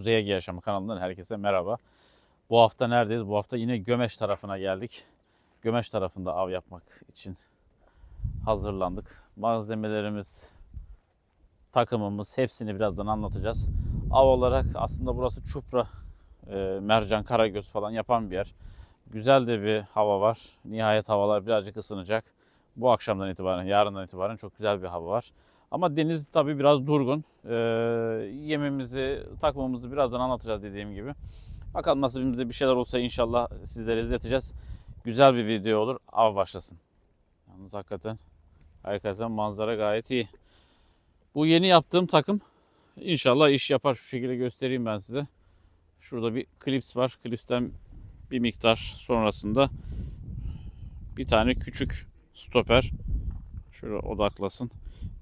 Kuzey Ege Yaşamı kanalından herkese merhaba. Bu hafta neredeyiz? Bu hafta yine Gömeş tarafına geldik. Gömeş tarafında av yapmak için hazırlandık. Malzemelerimiz, takımımız hepsini birazdan anlatacağız. Av olarak aslında burası çupra, e, mercan, karagöz falan yapan bir yer. Güzel de bir hava var. Nihayet havalar birazcık ısınacak. Bu akşamdan itibaren, yarından itibaren çok güzel bir hava var. Ama deniz tabii biraz durgun. Ee, yemimizi, takmamızı birazdan anlatacağız dediğim gibi. Bakalım nasibimize bir şeyler olsa inşallah sizlere izleteceğiz. Güzel bir video olur. Av başlasın. Yalnız hakikaten, hakikaten manzara gayet iyi. Bu yeni yaptığım takım inşallah iş yapar. Şu şekilde göstereyim ben size. Şurada bir klips var. Klipsten bir miktar sonrasında bir tane küçük stoper. Şöyle odaklasın.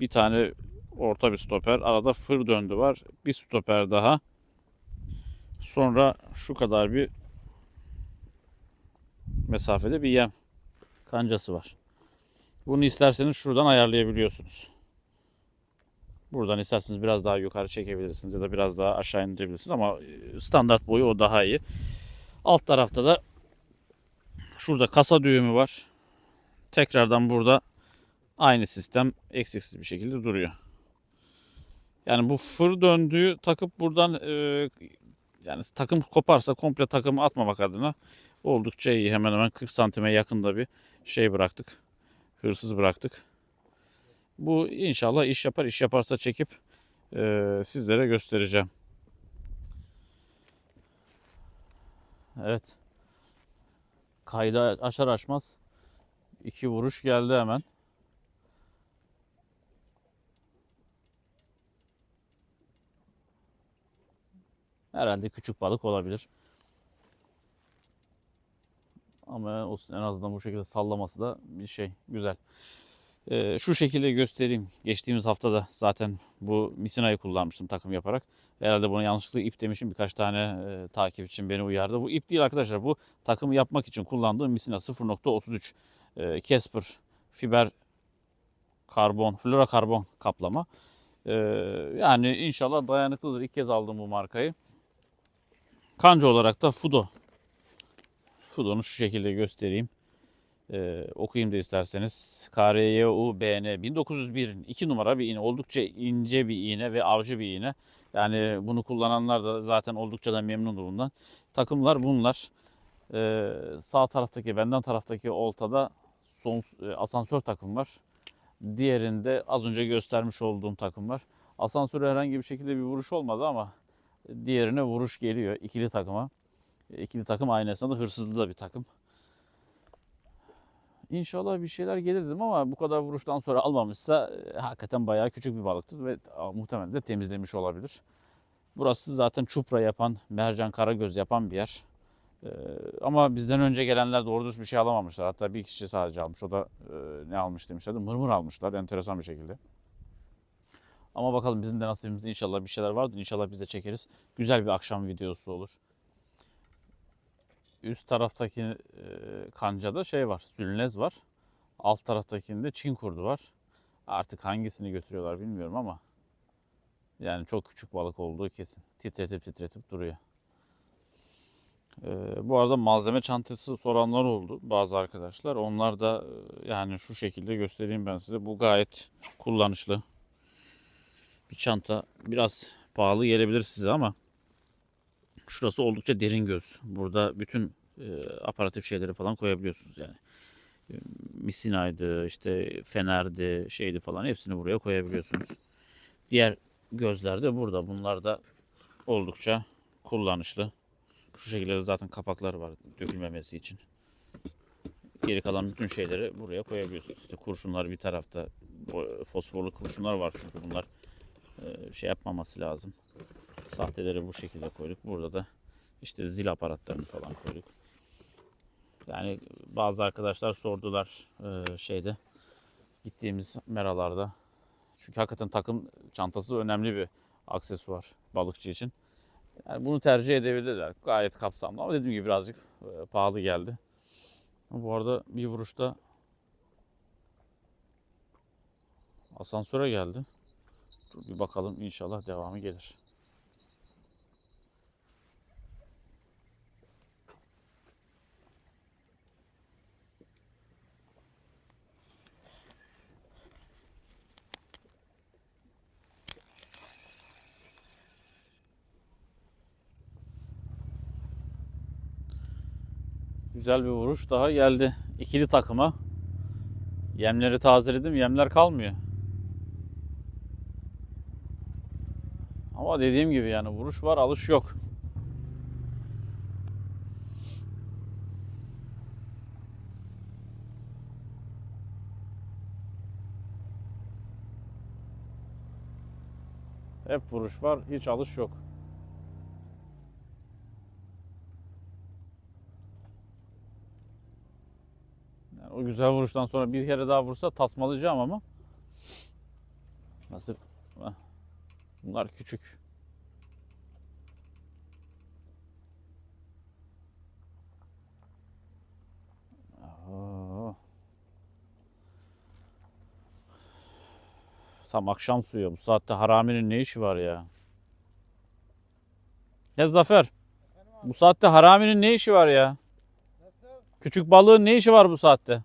Bir tane orta bir stoper. Arada fır döndü var. Bir stoper daha. Sonra şu kadar bir mesafede bir yem kancası var. Bunu isterseniz şuradan ayarlayabiliyorsunuz. Buradan isterseniz biraz daha yukarı çekebilirsiniz ya da biraz daha aşağı indirebilirsiniz ama standart boyu o daha iyi. Alt tarafta da şurada kasa düğümü var. Tekrardan burada aynı sistem eksiksiz bir şekilde duruyor. Yani bu fır döndüğü takıp buradan e, yani takım koparsa komple takımı atmamak adına oldukça iyi. Hemen hemen 40 santime yakında bir şey bıraktık. Hırsız bıraktık. Bu inşallah iş yapar. iş yaparsa çekip e, sizlere göstereceğim. Evet. Kayda açar açmaz iki vuruş geldi hemen. Herhalde küçük balık olabilir. Ama olsun en azından bu şekilde sallaması da bir şey güzel. Ee, şu şekilde göstereyim. Geçtiğimiz hafta da zaten bu misinayı kullanmıştım takım yaparak. Herhalde bunu yanlışlıkla ip demişim. Birkaç tane e, takipçim beni uyardı. Bu ip değil arkadaşlar. Bu takımı yapmak için kullandığım misina 0.33 e, Casper fiber karbon, flora karbon kaplama. E, yani inşallah dayanıklıdır. İlk kez aldım bu markayı. Kanca olarak da Fudo. Fudo'nu şu şekilde göstereyim. Ee, okuyayım da isterseniz. KRYUBN 1901 2 numara bir iğne. Oldukça ince bir iğne ve avcı bir iğne. Yani bunu kullananlar da zaten oldukça da memnun bundan. Takımlar bunlar. Ee, sağ taraftaki, benden taraftaki oltada son e, asansör takım var. Diğerinde az önce göstermiş olduğum takım var. Asansöre herhangi bir şekilde bir vuruş olmadı ama diğerine vuruş geliyor ikili takıma. İkili takım aynı esnada hırsızlı da bir takım. İnşallah bir şeyler gelir dedim ama bu kadar vuruştan sonra almamışsa e, hakikaten bayağı küçük bir balıktır ve muhtemelen de temizlemiş olabilir. Burası zaten çupra yapan, mercan karagöz yapan bir yer. Ee, ama bizden önce gelenler doğru düz bir şey alamamışlar. Hatta bir kişi sadece almış. O da e, ne almış demişlerdi. Mırmır almışlar enteresan bir şekilde. Ama bakalım bizim de nasibimizde inşallah bir şeyler vardır. İnşallah biz de çekeriz. Güzel bir akşam videosu olur. Üst taraftaki e, kancada şey var. Sülnez var. Alt taraftakinde Çin kurdu var. Artık hangisini götürüyorlar bilmiyorum ama yani çok küçük balık olduğu kesin. Titretip titretip duruyor. Ee, bu arada malzeme çantası soranlar oldu bazı arkadaşlar. Onlar da e, yani şu şekilde göstereyim ben size. Bu gayet kullanışlı bir çanta. Biraz pahalı gelebilir size ama şurası oldukça derin göz. Burada bütün e, aparatif şeyleri falan koyabiliyorsunuz yani. E, misinaydı, işte fenerdi, şeydi falan hepsini buraya koyabiliyorsunuz. Diğer gözler de burada. Bunlar da oldukça kullanışlı. Şu şekilde zaten kapakları var dökülmemesi için. Geri kalan bütün şeyleri buraya koyabiliyorsunuz. İşte kurşunlar bir tarafta. Fosforlu kurşunlar var çünkü bunlar şey yapmaması lazım. Sahteleri bu şekilde koyduk. Burada da işte zil aparatlarını falan koyduk. Yani bazı arkadaşlar sordular e, şeyde gittiğimiz meralarda. Çünkü hakikaten takım çantası önemli bir aksesuar balıkçı için. Yani bunu tercih edebilirler. Gayet kapsamlı ama dediğim gibi birazcık e, pahalı geldi. Bu arada bir vuruşta asansöre geldi. Bir bakalım inşallah devamı gelir. Güzel bir vuruş daha geldi. İkili takıma. Yemleri tazeledim. Yemler kalmıyor. Ama dediğim gibi yani vuruş var, alış yok. Hep vuruş var, hiç alış yok. Yani o güzel vuruştan sonra bir kere daha vursa tasmalayacağım ama. Heh. Bunlar küçük. Tam akşam suyu. Bu saatte haraminin ne işi var ya? Ne Zafer? Bu saatte haraminin ne işi var ya? Nasıl? Küçük balığın ne işi var bu saatte?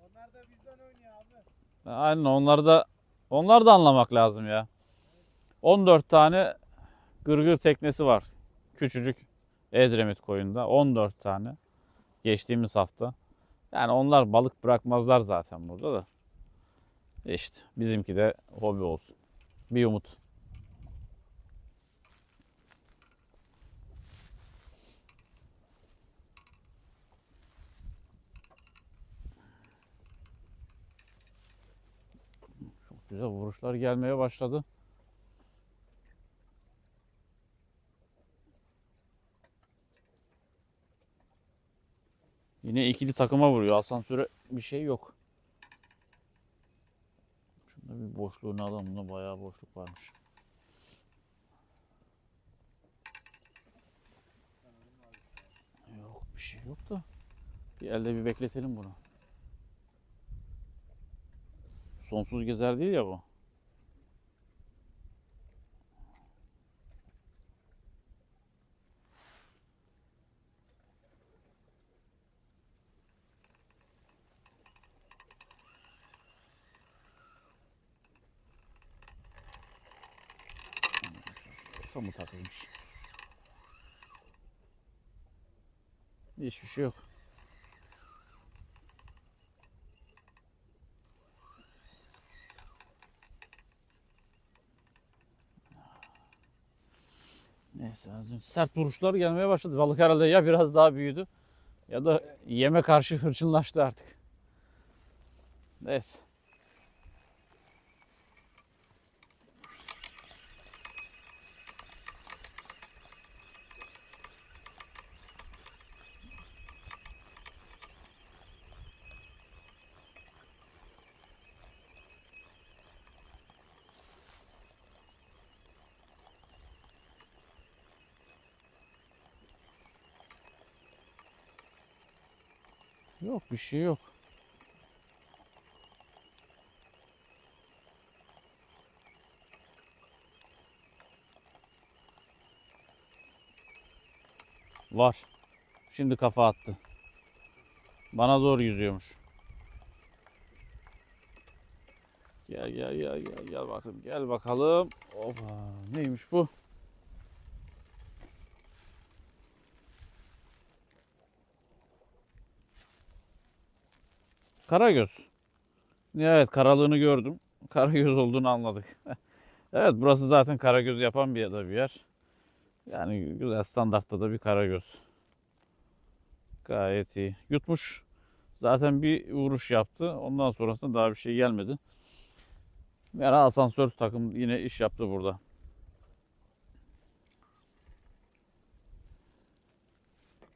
Onlar da bizden oynuyor abi. Aynen onları da onları da anlamak lazım ya. 14 tane gırgır teknesi var. Küçücük Edremit koyunda 14 tane geçtiğimiz hafta. Yani onlar balık bırakmazlar zaten burada da. İşte bizimki de hobi olsun. Bir umut. Çok güzel vuruşlar gelmeye başladı. Yine ikili takıma vuruyor. Asansöre bir şey yok. Şunda bir boşluğunu alalım. Bunda bayağı boşluk varmış. Yok bir şey yok da. Bir elde bir bekletelim bunu. Sonsuz gezer değil ya bu. Tam mı takılmış? Hiçbir şey yok. Neyse az önce sert vuruşlar gelmeye başladı. Balık herhalde ya biraz daha büyüdü ya da yeme karşı hırçınlaştı artık. Neyse. Yok bir şey yok. Var. Şimdi kafa attı. Bana doğru yüzüyormuş. Gel gel gel gel gel bakalım gel bakalım. Oba neymiş bu? Karagöz. Evet karalığını gördüm. Karagöz olduğunu anladık. evet burası zaten karagöz yapan bir bir yer. Yani güzel standartta da bir karagöz. Gayet iyi. Yutmuş. Zaten bir vuruş yaptı. Ondan sonrasında daha bir şey gelmedi. Yani asansör takım yine iş yaptı burada.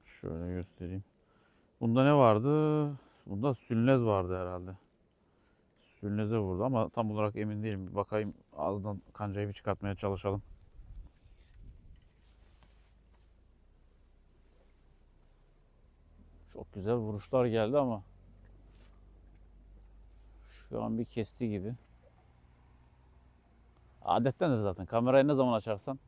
Şöyle göstereyim. Bunda ne vardı? Bunda sülnez vardı herhalde. Sülneze vurdu ama tam olarak emin değilim. Bir bakayım ağzından kancayı bir çıkartmaya çalışalım. Çok güzel vuruşlar geldi ama şu an bir kesti gibi. Adettendir zaten. Kamerayı ne zaman açarsan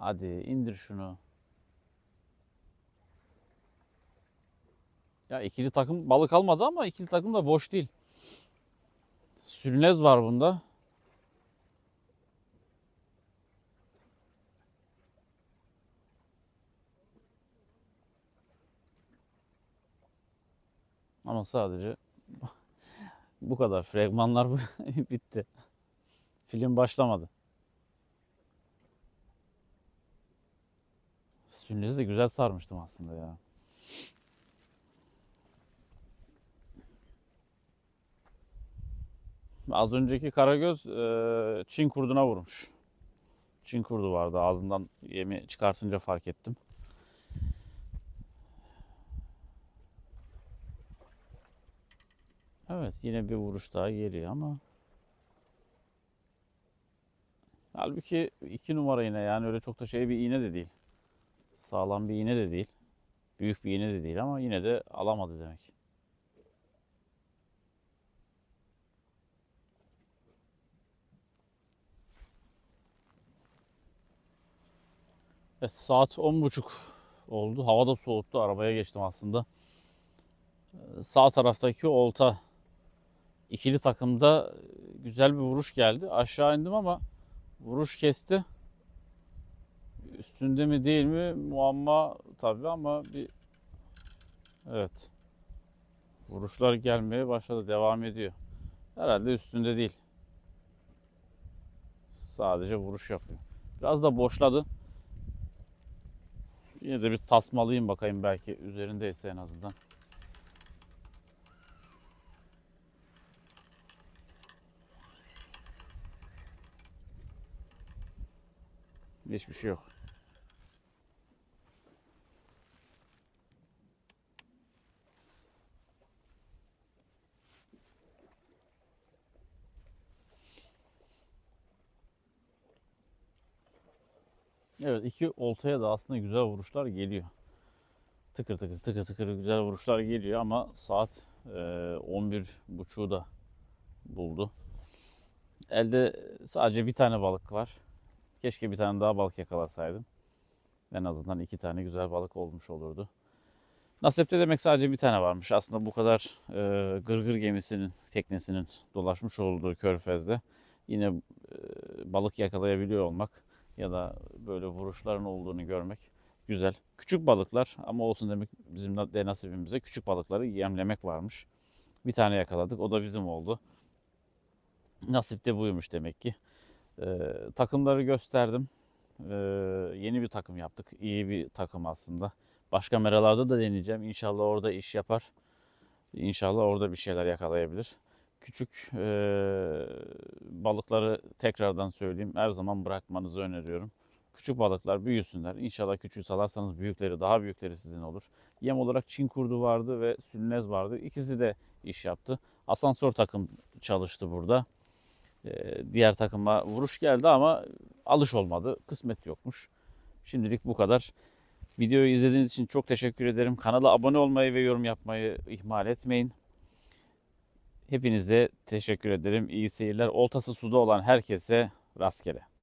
Hadi indir şunu. Ya ikili takım balık almadı ama ikili takım da boş değil. Sülnez var bunda. Ama sadece bu kadar. Fragmanlar bitti. Film başlamadı. Sülnez'i de güzel sarmıştım aslında ya. Az önceki karagöz e, Çin kurduna vurmuş. Çin kurdu vardı ağzından yemi çıkartınca fark ettim. Evet yine bir vuruş daha geliyor ama halbuki iki numara iğne yani öyle çok da şey bir iğne de değil. Sağlam bir iğne de değil. Büyük bir iğne de değil ama yine de alamadı demek. Evet, saat 10.30 oldu. Hava da soğuttu. Arabaya geçtim aslında. Ee, Sağ taraftaki olta ikili takımda güzel bir vuruş geldi. Aşağı indim ama vuruş kesti. Üstünde mi değil mi muamma tabii ama bir evet vuruşlar gelmeye başladı. Devam ediyor. Herhalde üstünde değil. Sadece vuruş yapıyor. Biraz da boşladı. Yine de bir tasmalayayım bakayım belki üzerindeyse en azından. Hiçbir şey yok. İki oltaya da aslında güzel vuruşlar geliyor. Tıkır tıkır tıkır tıkır güzel vuruşlar geliyor ama saat e, 11.30'u da buldu. Elde sadece bir tane balık var. Keşke bir tane daha balık yakalasaydım. En azından iki tane güzel balık olmuş olurdu. Nasipte demek sadece bir tane varmış. Aslında bu kadar e, gırgır gemisinin, teknesinin dolaşmış olduğu körfezde yine e, balık yakalayabiliyor olmak ya da böyle vuruşların olduğunu görmek güzel. Küçük balıklar ama olsun demek bizim de nasibimize küçük balıkları yemlemek varmış. Bir tane yakaladık. O da bizim oldu. Nasip de buymuş demek ki. Ee, takımları gösterdim. Ee, yeni bir takım yaptık. İyi bir takım aslında. Başka meralarda da deneyeceğim. İnşallah orada iş yapar. İnşallah orada bir şeyler yakalayabilir. Küçük e, balıkları tekrardan söyleyeyim. Her zaman bırakmanızı öneriyorum. Küçük balıklar büyüsünler. İnşallah küçüğü salarsanız büyükleri, daha büyükleri sizin olur. Yem olarak Çin kurdu vardı ve sülnez vardı. İkisi de iş yaptı. Asansör takım çalıştı burada. Ee, diğer takıma vuruş geldi ama alış olmadı. Kısmet yokmuş. Şimdilik bu kadar. Videoyu izlediğiniz için çok teşekkür ederim. Kanala abone olmayı ve yorum yapmayı ihmal etmeyin. Hepinize teşekkür ederim. İyi seyirler. Oltası suda olan herkese rastgele.